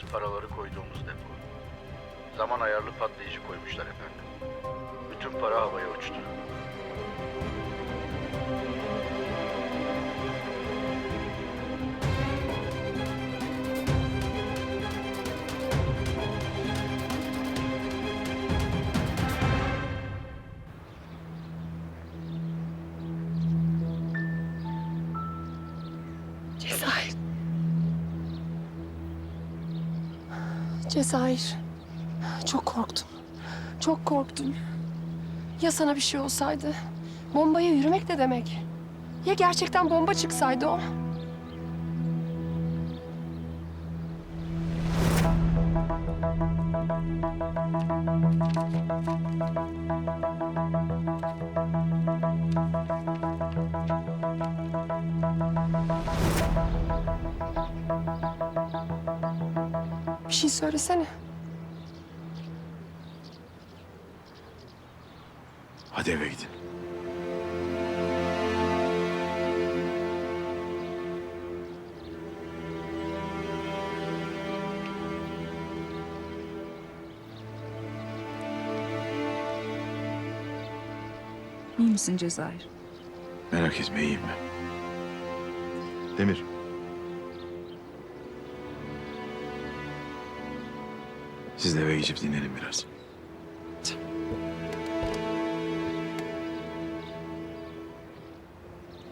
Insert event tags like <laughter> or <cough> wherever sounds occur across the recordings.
aldığımız paraları koyduğumuz depo. Zaman ayarlı patlayıcı koymuşlar efendim. Bütün para havaya uçtu. Cezayir. Çok korktum. Çok korktum. Ya sana bir şey olsaydı? Bombaya yürümek ne demek? Ya gerçekten bomba çıksaydı o? Şey söylesene. Hadi eve gidin. İyi misin Cezayir? Merak etme iyiyim ben. Demir. Siz de eve geçip dinlenin biraz.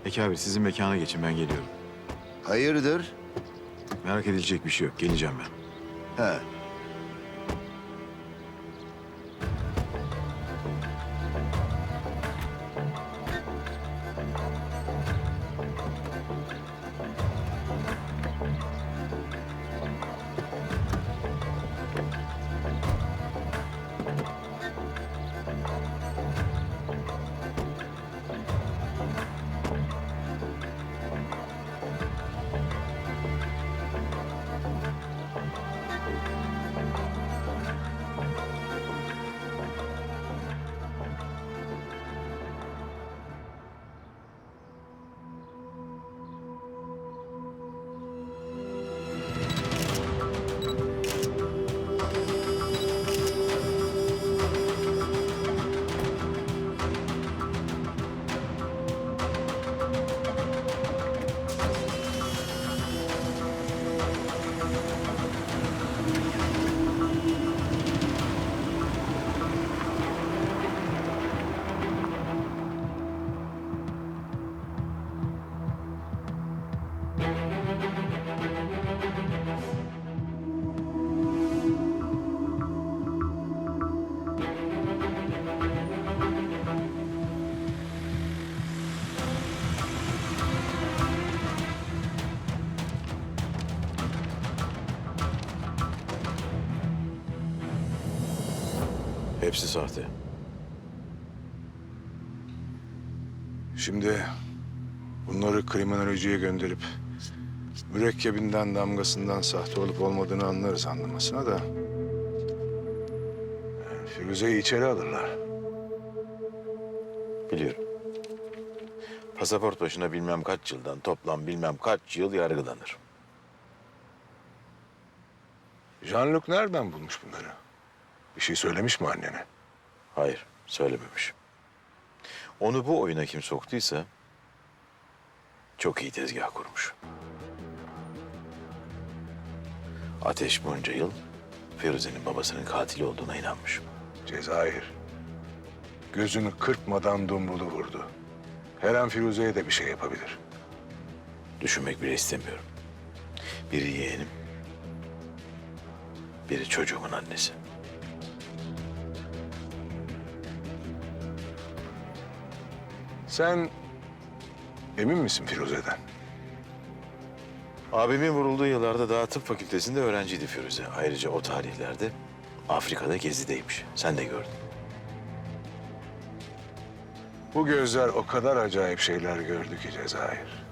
Peki abi sizin mekana geçin ben geliyorum. Hayırdır? Merak edilecek bir şey yok. Geleceğim ben. He. Hepsi sahte. Şimdi bunları kriminolojiye gönderip mürekkebinden damgasından sahte olup olmadığını anlarız anlamasına da. Yani Firuze'yi içeri alırlar. Biliyorum. Pasaport başına bilmem kaç yıldan toplam bilmem kaç yıl yargılanır. Jean-Luc nereden bulmuş bunları? Bir şey söylemiş mi annene? Hayır, söylememiş. Onu bu oyuna kim soktuysa çok iyi tezgah kurmuş. Ateş bunca yıl Firuze'nin babasının katili olduğuna inanmış. Cezayir. Gözünü kırpmadan dumrulu vurdu. Her an Firuze'ye de bir şey yapabilir. Düşünmek bile istemiyorum. Biri yeğenim, biri çocuğumun annesi. Sen emin misin Firuze'den? Abimin vurulduğu yıllarda daha tıp fakültesinde öğrenciydi Firuze. Ayrıca o tarihlerde Afrika'da gezideymiş. Sen de gördün. Bu gözler o kadar acayip şeyler gördü ki Cezayir.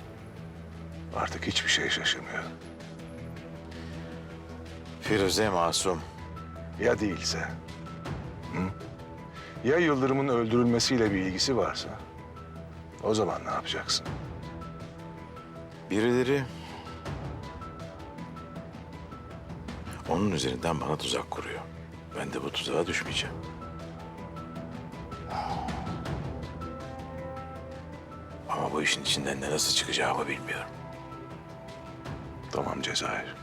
Artık hiçbir şey şaşırmıyor. Firuze masum. Ya değilse? Hı? Ya Yıldırım'ın öldürülmesiyle bir ilgisi varsa? O zaman ne yapacaksın? Birileri Onun üzerinden bana tuzak kuruyor. Ben de bu tuzağa düşmeyeceğim. Ama bu işin içinden de nasıl çıkacağımı bilmiyorum. Tamam Cezayir.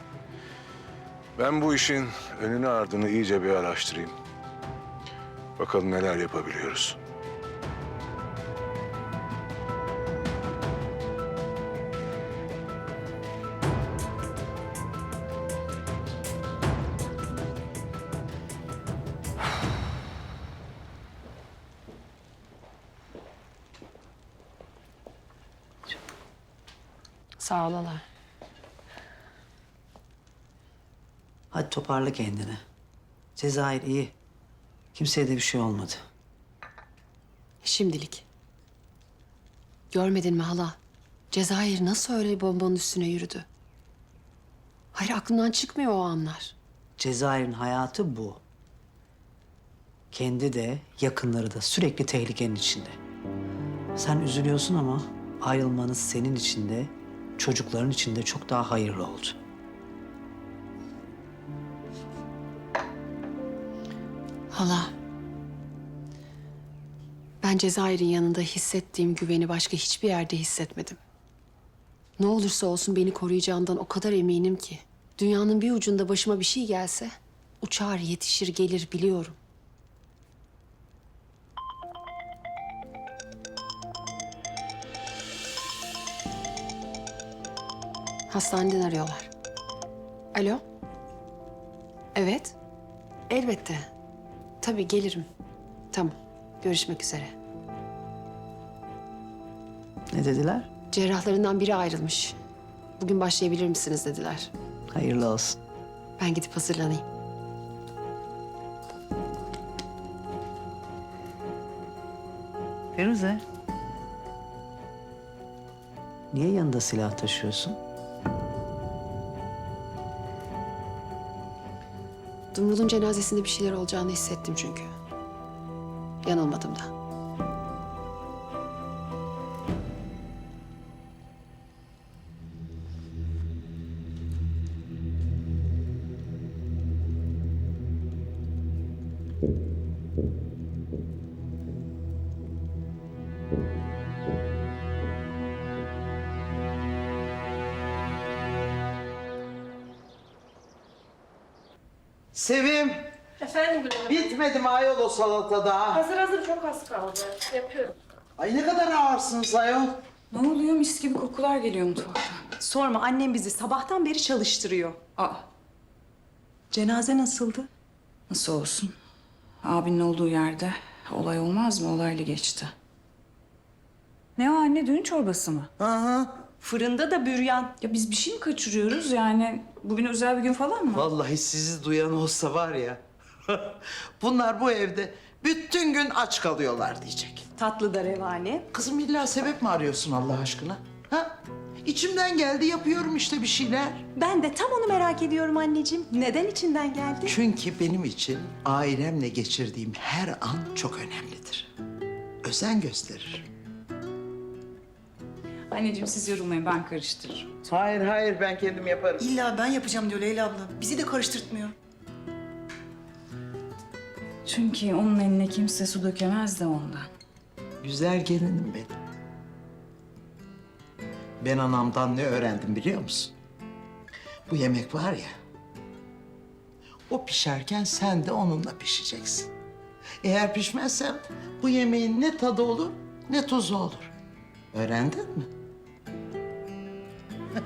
Ben bu işin önünü ardını iyice bir araştırayım. Bakalım neler yapabiliyoruz. Sağ ol hala. Hadi toparla kendini. Cezayir iyi. Kimseye de bir şey olmadı. Şimdilik. Görmedin mi hala? Cezayir nasıl öyle bombanın üstüne yürüdü? Hayır aklından çıkmıyor o anlar. Cezayir'in hayatı bu. Kendi de yakınları da sürekli tehlikenin içinde. Sen üzülüyorsun ama ayrılmanız senin için de çocukların için de çok daha hayırlı oldu. Hala. Ben Cezayir'in yanında hissettiğim güveni başka hiçbir yerde hissetmedim. Ne olursa olsun beni koruyacağından o kadar eminim ki. Dünyanın bir ucunda başıma bir şey gelse uçar yetişir gelir biliyorum. Hastaneden arıyorlar. Alo? Evet. Elbette. Tabii gelirim. Tamam. Görüşmek üzere. Ne dediler? Cerrahlarından biri ayrılmış. Bugün başlayabilir misiniz dediler. Hayırlı olsun. Ben gidip hazırlanayım. Firuze. Niye yanında silah taşıyorsun? Dumrul'un cenazesinde bir şeyler olacağını hissettim çünkü. Yanılmadım da. Sevim, Efendim Bülent. bitmedi mi ayol o salata daha? Hazır hazır çok az kaldı. Yapıyorum. Ay ne kadar ağırsınız ayol. Ne oluyor? Mis gibi kokular geliyor mutfaktan. Sorma annem bizi sabahtan beri çalıştırıyor. Aa, Cenaze nasıldı? nasıl olsun? Abinin olduğu yerde olay olmaz mı? Olaylı geçti. Ne o anne? Düğün çorbası mı? Aha. Fırında da büryan. Ya biz bir şey mi kaçırıyoruz? Yani bugün özel bir gün falan mı? Vallahi sizi duyan olsa var ya. <laughs> Bunlar bu evde bütün gün aç kalıyorlar diyecek. Tatlı da revane. Kızım illa sebep mi arıyorsun Allah aşkına? Ha? İçimden geldi yapıyorum işte bir şeyler. Ben de tam onu merak ediyorum anneciğim. Neden içinden geldi? Çünkü benim için ailemle geçirdiğim her an çok önemlidir. Özen gösterir. Anneciğim siz yorulmayın ben karıştırırım. Hayır hayır ben kendim yaparım. İlla ben yapacağım diyor Leyla abla. Bizi de karıştırtmıyor. Çünkü onun eline kimse su dökemez de ondan. Güzel gelinim benim. Ben anamdan ne öğrendim biliyor musun? Bu yemek var ya, o pişerken sen de onunla pişeceksin. Eğer pişmezsen bu yemeğin ne tadı olur ne tuzu olur. Öğrendin mi?